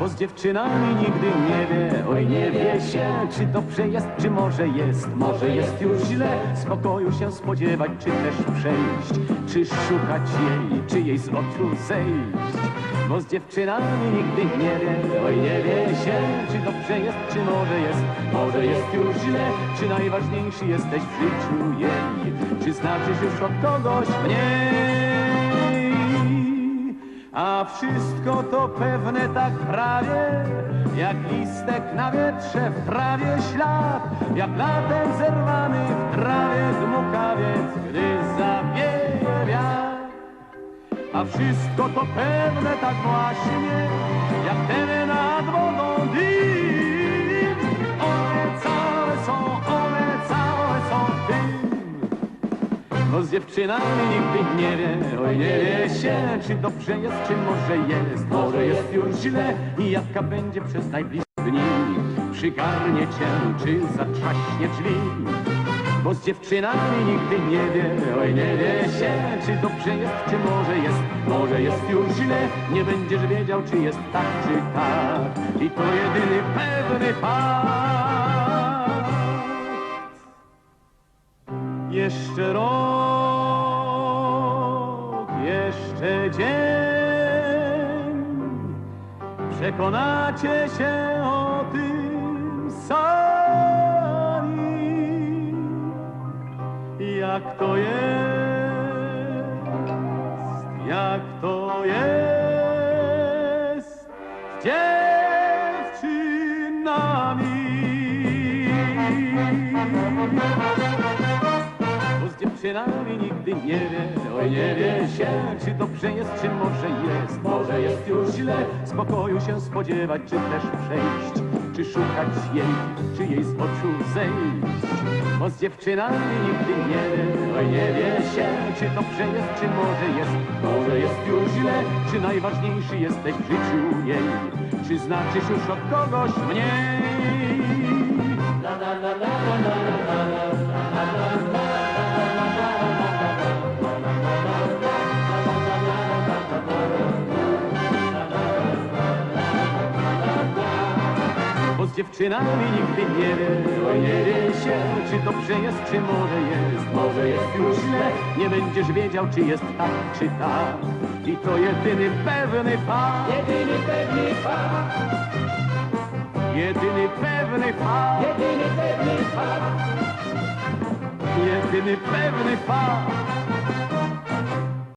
Bo z dziewczynami nigdy nie wie, oj nie wie się, czy dobrze jest, czy może jest, może jest już źle. Spokoju się spodziewać, czy też przejść, czy szukać jej, czy jej z oczu zejść. Bo z dziewczynami nigdy nie wie, oj nie wie się, czy dobrze jest, czy może jest, może jest już źle, czy najważniejszy jesteś w życiu jej, czy znaczysz już od kogoś mniej. A wszystko to pewne tak prawie, jak listek na wietrze w trawie ślad, jak latem zerwany w trawie dmukawiec, gdy zawieje wiatr. A wszystko to pewne tak właśnie, jak ten z dziewczynami nigdy nie wie, oj nie wie się, czy dobrze jest, czy może jest, może jest już źle i jaka będzie przez najbliższe dni. Przygarnie cię, czy zatrzaśnie drzwi. Bo z dziewczynami nigdy nie wie, oj nie wie się, czy dobrze jest, czy może jest, może jest już źle. Nie będziesz wiedział, czy jest tak, czy tak. I to jedyny pewny fakt. Jeszcze rok, jeszcze dzień, przekonacie się o tym sami, jak to jest, jak to jest z dziewczynami. Z dziewczynami nigdy nie wie, oj nie wie się, czy dobrze jest, czy może jest, może jest już źle, spokoju się spodziewać, czy też przejść, czy szukać jej, czy jej z oczu zejść. Bo z dziewczynami nigdy nie wie, oj nie wie się, czy dobrze jest, czy może jest, może jest już źle, czy najważniejszy jesteś w życiu jej, czy znaczysz już od kogoś mniej. Dziewczynami nigdy nie wie, wie się, czy dobrze jest, czy może jest, może jest już źle. Nie będziesz wiedział, czy jest tak, czy tak. I to jedyny pewny fakt. Jedyny pewny fakt, Jedyny pewny fakt. jedyny pewny fakt, Jedyny pewny fakt.